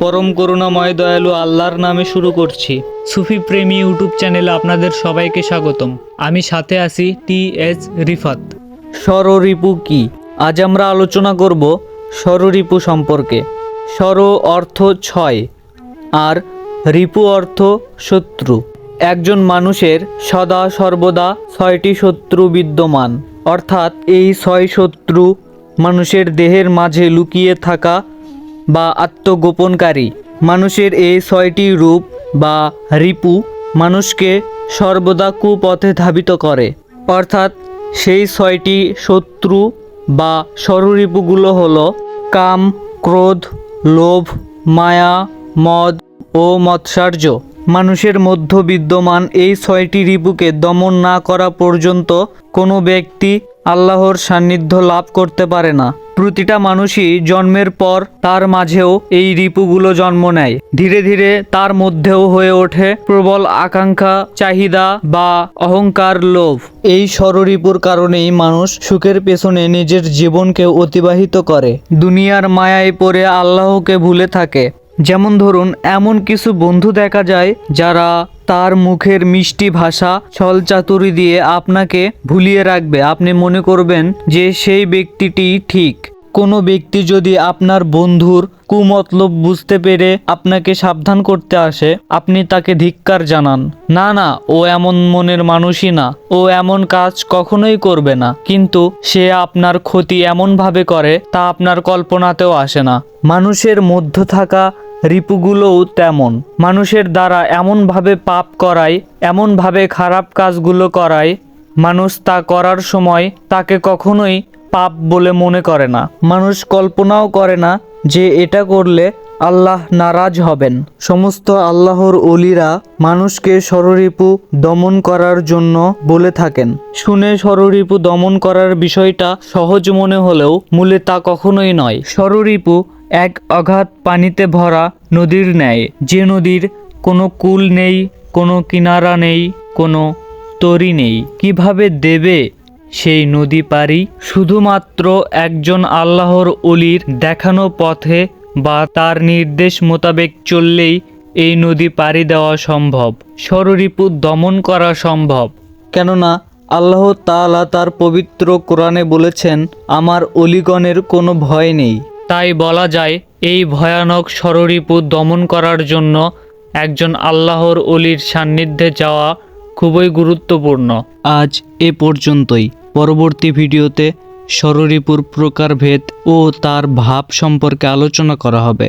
পরম করুণাময় দয়ালু আল্লাহর নামে শুরু করছি। সুফি প্রেমী ইউটিউব চ্যানেলে আপনাদের সবাইকে স্বাগতম। আমি সাথে আছি টি এস রিফাত। স্বররিপু কি? আজ আমরা আলোচনা করব স্বররিপু সম্পর্কে। স্বর অর্থ ছয়, আর রিপু অর্থ শত্রু। একজন মানুষের সদা সর্বদা ছয়টি শত্রু বিদ্যমান। অর্থাৎ এই ছয় শত্রু মানুষের দেহের মাঝে লুকিয়ে থাকা বা আত্মগোপনকারী। মানুষের এই ছয়টি রূপ বা রিপু মানুষকে সর্বদা কুপথে ধাবিত করে। অর্থাৎ সেই ছয়টি শত্রু বা স্বরূপগুলো হলো কাম, ক্রোধ, লোভ, মায়া, মদ ও মৎসার্য। মানুষের মধ্য বিদ্যমান এই ছয়টি রিপুকে দমন না করা পর্যন্ত কোনো ব্যক্তি আল্লাহর সান্নিধ্য লাভ করতে পারে না। প্রতিটা মানুষই জন্মের পর তার মাঝেও এই রিপুগুলো জন্ম নেয়। ধীরে ধীরে তার মধ্যেও হয়ে ওঠে প্রবল আকাঙ্ক্ষা, চাহিদা বা অহংকার লোভ। এই স্বররিপুর কারণেই মানুষ সুখের পেছনে নিজের জীবনকে অতিবাহিত করে। দুনিয়ার মায়ায় পড়ে আল্লাহকে ভুলে থাকে। যেমন ধরুন, এমন কিছু বন্ধু দেখা যায় যারা তার মুখের মিষ্টি ভাষা ছল চাতুরি দিয়ে আপনাকে ভুলিয়ে রাখবে। আপনি মনে করবেন যে সেই ব্যক্তিটি ঠিক। কোনো ব্যক্তি যদি আপনার বন্ধুর কুমতলব বুঝতে পেরে আপনাকে সাবধান করতে আসে, আপনি তাকে ধিক্কার জানান। না না, ও এমন মনের মানুষই না। ও এমন কাজ কখনোই করবে না। কিন্তু সে আপনার ক্ষতি এমনভাবে করে, তা আপনার কল্পনাতেও আসে না। মানুষের মধ্য থাকা রিপুগুলোও তেমন। মানুষের দ্বারা এমনভাবে পাপ করায়, এমনভাবে খারাপ কাজগুলো করায়, মানুষ তা করার সময় তাকে কখনোই পাপ বলে মনে করে না। মানুষ কল্পনাও করে না যে এটা করলে আল্লাহ নারাজ হবেন। সমস্ত আল্লাহর অলিরা মানুষকে স্বররিপু দমন করার জন্য বলে থাকেন। শুনে স্বররিপু দমন করার বিষয়টা সহজ মনে হলেও মূলে তা কখনোই নয়। স্বররিপু এক অগাধ পানিতে ভরা নদীর ন্যায়। যে নদীর কোনো কুল নেই, কোনো কিনারা নেই, কোনো তরি নেই। কীভাবে দেবে সেই নদী পারি? শুধুমাত্র একজন আল্লাহর অলির দেখানো পথে বা তার নির্দেশ মোতাবেক চললেই এই নদী পাড়ি দেওয়া সম্ভব স্বররিপু দমন করা সম্ভব। কেননা আল্লাহ তাআলা তার পবিত্র কোরআনে বলেছেন, আমার অলিগণের কোনো ভয় নেই। তাই বলা যায়, এই ভয়ানক স্বররিপু দমন করার জন্য একজন আল্লাহর অলির সান্নিধ্যে যাওয়া খুবই গুরুত্বপূর্ণ। আজ এ পর্যন্তই। পরবর্তী ভিডিওতে স্বররিপুর প্রকারভেদ ও তার ভাব সম্পর্কে আলোচনা করা হবে।